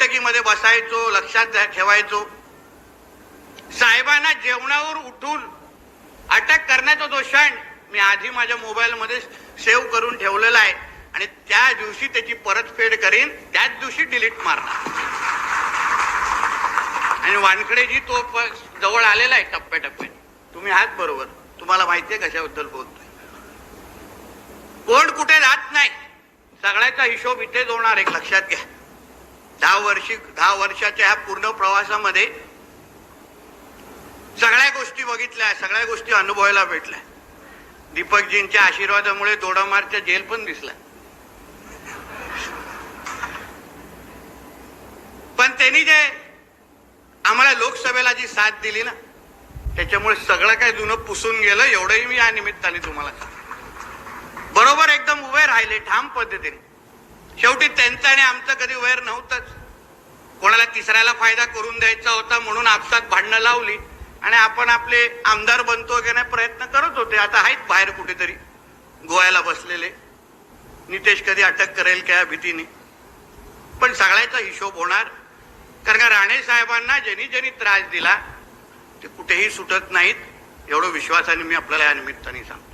बैठकीमध्ये बसायचो लक्षात ठेवायचो. साहेबांना जेवणावर उठून अटक करण्याचा दोषाण मी आधी माझ्या मोबाईलमध्ये सेव्ह करून ठेवलेला आहे आणि त्या दिवशी त्याची परतफेड करीन त्याच दिवशी डिलीट मारणार. आणि वानखडेजी तो जवळ आलेला आहे टप्प्याटप्प्याने. तुम्ही आहात बरोबर. तुम्हाला माहिती आहे कशाबद्दल बोलतोय. कोण कुठे जात नाही. सगळ्याचा हिशोब इथेच होणार एक लक्षात घ्या. दहा वर्षी दहा वर्षाच्या ह्या पूर्ण प्रवासामध्ये सगळ्या गोष्टी बघितल्या सगळ्या गोष्टी अनुभवायला भेटल्या. दीपकजींच्या आशीर्वादामुळे दोडामारच्या जेल पण दिसला पण त्यांनी जे आम्हाला लोकसभेला जी साथ दिली ना त्याच्यामुळे सगळं काय जुनं पुसून गेलं एवढंही मी या निमित्ताने तुम्हाला बरोबर एकदम उभे राहिले ठाम पद्धतीने. शेवटी त्यांचं आणि आमचं कधी वैर नव्हतंच. कोणाला तिसऱ्याला फायदा करून द्यायचा होता म्हणून आपसात भांडणं लावली आणि आपण आपले आमदार बनतो की नाही प्रयत्न करत होते. आता आहेत बाहेर कुठेतरी गोव्याला बसलेले. नितेश कधी अटक करेल का भीतीने. पण सगळ्याचा हिशोब होणार. कारण का राणे साहेबांना ज्यांनी ज्यांनी त्रास दिला ते कुठेही सुटत नाहीत. एवढं विश्वासाने मी आपल्याला या निमित्ताने सांगतो.